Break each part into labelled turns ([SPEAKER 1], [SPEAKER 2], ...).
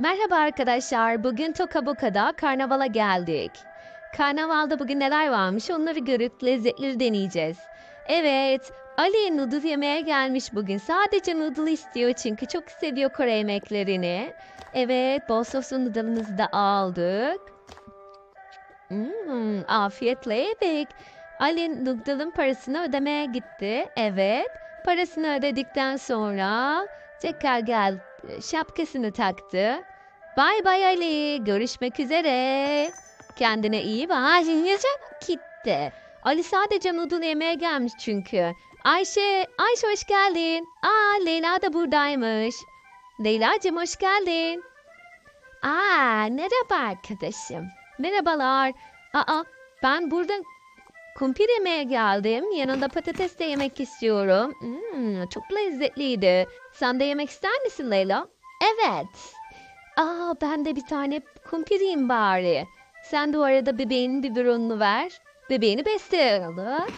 [SPEAKER 1] Merhaba arkadaşlar. Bugün Tokaboka'da karnavala geldik. Karnavalda bugün neler varmış onları görüp lezzetleri deneyeceğiz. Evet, Ali noodle yemeye gelmiş bugün. Sadece noodle istiyor çünkü çok seviyor Kore yemeklerini. Evet, bol soslu noodle'ımızı da aldık. Hmm, afiyetle yedik. Ali noodle'ın parasını ödemeye gitti. Evet, parasını ödedikten sonra tekrar gel şapkasını taktı. Bay bay Ali. Görüşmek üzere. Kendine iyi bak. Gitti. Ali sadece noodle yemeye gelmiş çünkü. Ayşe, Ayşe hoş geldin. Aa Leyla da buradaymış. Leyla'cığım hoş geldin. Aa merhaba arkadaşım. Merhabalar. Aa ben burada kumpir yemeye geldim. Yanında patates de yemek istiyorum. Hmm, çok lezzetliydi. Sen de yemek ister misin Leyla? Evet. Aa ben de bir tane kumpir yiyeyim bari. Sen de o arada bebeğinin biberonunu ver. Bebeğini besliyoruz.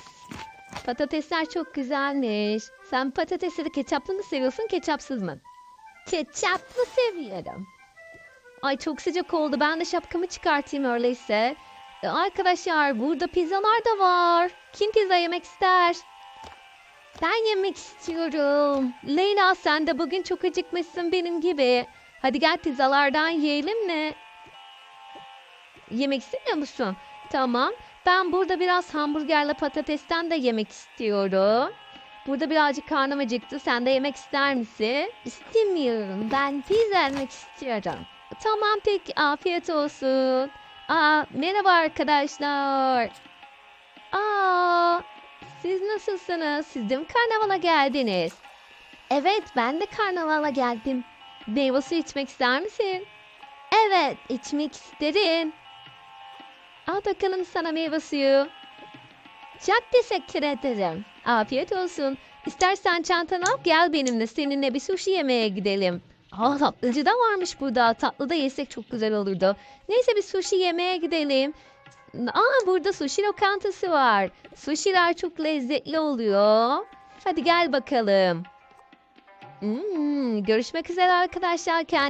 [SPEAKER 1] Patatesler çok güzelmiş. Sen patatesleri ketçaplı mı seviyorsun, ketçapsız mı? Ketçaplı seviyorum. Ay çok sıcak oldu. Ben de şapkamı çıkartayım öyleyse. E, Arkadaşlar burada pizzalar da var. Kim pizza yemek ister? Ben yemek istiyorum. Leyla sen de bugün çok acıkmışsın benim gibi. Hadi gel pizzalardan yiyelim mi? Yemek istemiyor musun? Tamam. Ben burada biraz hamburgerle patatesten de yemek istiyorum. Burada birazcık karnım acıktı. Sen de yemek ister misin? İstemiyorum. Ben pizza yemek istiyorum. Tamam peki. Afiyet olsun. Aa, merhaba arkadaşlar. Aa, siz nasılsınız? Siz de mi karnavala geldiniz? Evet, ben de karnavala geldim. Meyve suyu içmek ister misin? Evet, içmek isterim. Al bakalım sana meyve suyu. Çok teşekkür ederim. Afiyet olsun. İstersen çantanı al gel benimle. Seninle bir sushi yemeye gidelim. Aa tatlıcı da varmış burada. Tatlı da yesek çok güzel olurdu. Neyse bir sushi yemeye gidelim. Aa burada sushi lokantası var. Sushi'ler çok lezzetli oluyor. Hadi gel bakalım. Hmm, görüşmek üzere arkadaşlar. Kendinize